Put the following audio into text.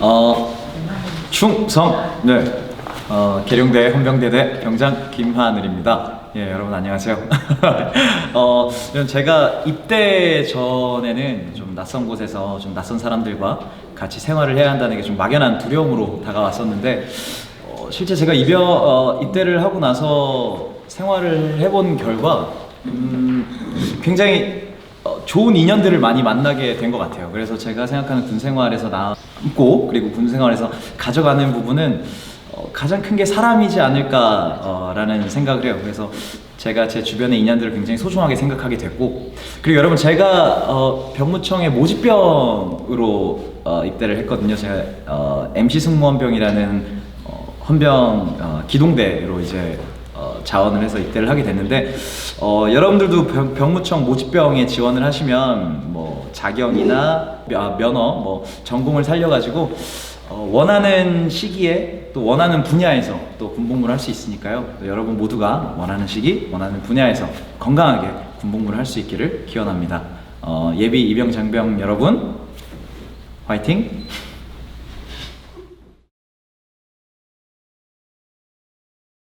어, 충성. 네. 어, 계룡대 헌병대대 병장 김하늘입니다. 예, 여러분 안녕하세요. 어, 제가 입대 전에는 좀 낯선 곳에서 좀 낯선 사람들과 같이 생활을 해야 한다는 게 좀 막연한 두려움으로 다가왔었는데 어, 실제 제가 입여 어, 입대를 하고 나서 생활을 해본 결과 음, 굉장히 어, 좋은 인연들을 많이 만나게 된 것 같아요. 그래서 제가 생각하는 군 생활에서 남고 그리고 군 생활에서 가져가는 부분은 어, 가장 큰 게 사람이지 않을까라는 생각을 해요. 그래서 제가 제 주변의 인연들을 굉장히 소중하게 생각하게 됐고 그리고 여러분 제가 어, 병무청의 모집병으로 어, 입대를 했거든요. 제가 어, MC 승무원병이라는 어, 헌병 어, 기동대로 이제 어, 자원을 해서 입대를 하게 됐는데 어, 여러분들도 병, 병무청 모집병에 지원을 하시면 뭐 자경이나 며- 면허 뭐 전공을 살려가지고 어, 원하는 시기에 또 원하는 분야에서 또 군복무를 할 수 있으니까요 또 여러분 모두가 원하는 시기 원하는 분야에서 건강하게 군복무를 할 수 있기를 기원합니다 어, 예비 입영 장병 여러분 화이팅!